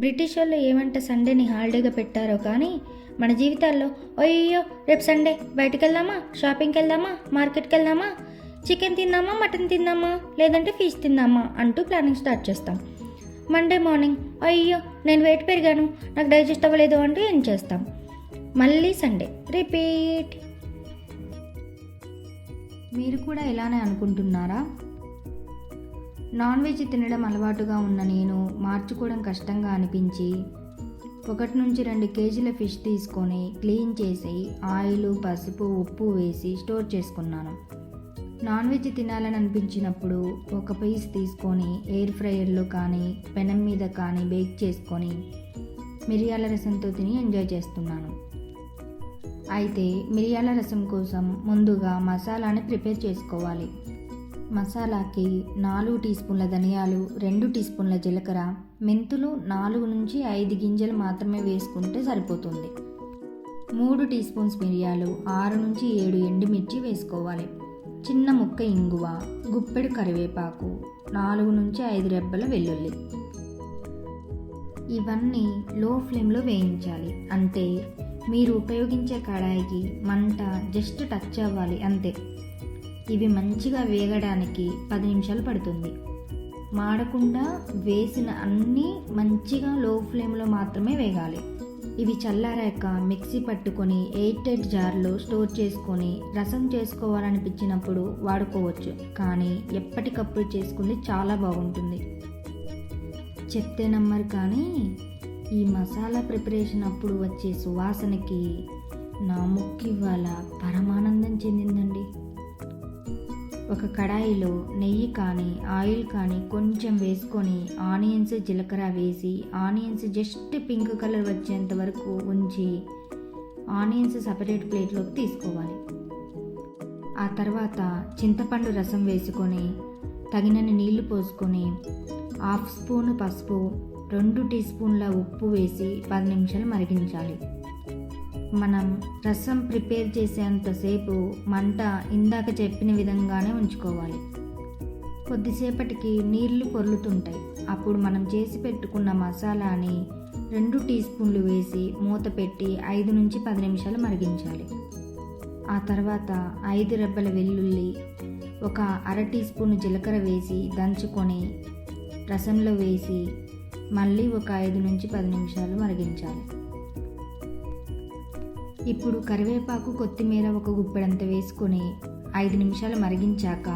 British వాళ్ళు ఏమంట సండేని హాలిడేగా పెట్టారో కానీ మన జీవితాల్లో అయ్యో రేపు సండే బయటకు వెళ్దామా షాపింగ్కి వెళ్దామా మార్కెట్కి వెళ్దామా చికెన్ తిందామా? మటన్ తిందామా? లేదంటే ఫిష్ తిందామా? అంటూ ప్లానింగ్ స్టార్ట్ చేస్తాం. మండే మార్నింగ్ అయ్యో నేను వెయిట్ పెరిగాను నాకు డైజెస్ట్ అవ్వలేదు అంటూ ఏం చేస్తాం? మళ్ళీ సండే రిపీట్. మీరు కూడా ఇలానే అనుకుంటున్నారా? నాన్ వెజ్ తినడం అలవాటుగా ఉన్న నేను మార్చుకోవడం కష్టంగా అనిపించి ఒకటి నుంచి రెండు కేజీల ఫిష్ తీసుకొని క్లీన్ చేసి ఆయిల్ పసుపు ఉప్పు వేసి స్టోర్ చేసుకున్నాను. నాన్ వెజ్ తినాలని అనిపించినప్పుడు ఒక పీస్ తీసుకొని ఎయిర్ ఫ్రైయర్లో కానీ పెనం మీద కానీ బేక్ చేసుకొని మిరియాల రసంతో తిని ఎంజాయ్ చేస్తున్నాను. అయితే మిరియాల రసం కోసం ముందుగా మసాలాని ప్రిపేర్ చేసుకోవాలి. మసాలాకి నాలుగు టీ స్పూన్ల ధనియాలు రెండు టీ స్పూన్ల జీలకర్ర మెంతులు నాలుగు నుంచి ఐదు గింజలు మాత్రమే వేసుకుంటే సరిపోతుంది. మూడు టీ స్పూన్స్ మిరియాలు ఆరు నుంచి ఏడు ఎండుమిర్చి వేసుకోవాలి. చిన్న ముక్క ఇంగువ గుప్పెడు కరివేపాకు నాలుగు నుంచి ఐదు రెబ్బల వెల్లుల్లి. ఇవన్నీ లో ఫ్లేమ్లో వేయించాలి. అంటే మీరు ఉపయోగించే కడాయికి మంట జస్ట్ టచ్ అవ్వాలి అంతే. ఇవి మంచిగా వేగడానికి పది నిమిషాలు పడుతుంది. మాడకుండా వేసిన అన్నీ మంచిగా లో ఫ్లేమ్లో మాత్రమే వేగాలి. ఇవి చల్లారాక మిక్సీ పట్టుకొని ఎయిట్ ఎయిట్ జార్లో స్టోర్ చేసుకొని రసం చేసుకోవాలనిపించినప్పుడు వాడుకోవచ్చు. కానీ ఎప్పటికప్పుడు చేసుకుంది చాలా బాగుంటుంది. చెప్తే నమ్మరు కానీ ఈ మసాలా ప్రిపరేషన్ అప్పుడు వచ్చే సువాసనకి నా ముక్కు ఇవాళ పరమానందం చెందిందండి. ఒక కడాయిలో నెయ్యి కానీ ఆయిల్ కానీ కొంచెం వేసుకొని ఆనియన్స్ జీలకర్ర వేసి ఆనియన్స్ జస్ట్ పింక్ కలర్ వచ్చేంత వరకు ఉంచి ఆనియన్స్ సపరేట్ ప్లేట్లోకి తీసుకోవాలి. ఆ తర్వాత చింతపండు రసం వేసుకొని తగినన్ని నీళ్ళు పోసుకొని హాఫ్ స్పూన్ పసుపు రెండు టీ స్పూన్ల ఉప్పు వేసి పది నిమిషాలు మరిగించాలి. మనం రసం ప్రిపేర్ చేసేంతసేపు మంట ఇందాక చెప్పిన విధంగానే ఉంచుకోవాలి. కొద్దిసేపటికి నీళ్ళు పొర్లుతుంటాయి. అప్పుడు మనం చేసి పెట్టుకున్న మసాలాని రెండు టీ స్పూన్లు వేసి మూత పెట్టి ఐదు నుంచి పది నిమిషాలు మరిగించాలి. ఆ తర్వాత ఐదు రెబ్బల వెల్లుల్లి ఒక అర టీ స్పూన్ జీలకర్ర వేసి దంచుకొని రసంలో వేసి మళ్ళీ ఒక ఐదు నుంచి పది నిమిషాలు మరిగించాలి. ఇప్పుడు కరివేపాకు కొత్తిమీర ఒక గుప్పెడంత వేసుకొని ఐదు నిమిషాలు మరిగించాక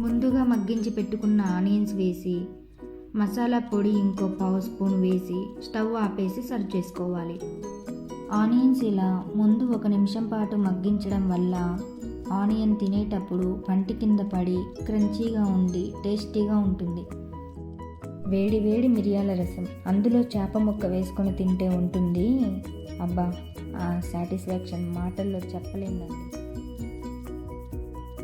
ముందుగా మగ్గించి పెట్టుకున్న ఆనియన్స్ వేసి మసాలా పొడి ఇంకో పావు స్పూన్ వేసి స్టవ్ ఆపేసి సర్వ్ చేసుకోవాలి. ఆనియన్స్ ఇలా ముందు ఒక నిమిషం పాటు మగ్గించడం వల్ల ఆనియన్ తినేటప్పుడు పంటి కింద పడి క్రంచీగా ఉండి టేస్టీగా ఉంటుంది. వేడి వేడి మిరియాల రసం. అందులో చేప ముక్క వేసుకొని తింటే ఉంటుంది. అబ్బా ఆ సాటిస్ఫాక్షన్ మాటల్లో చెప్పలేనండి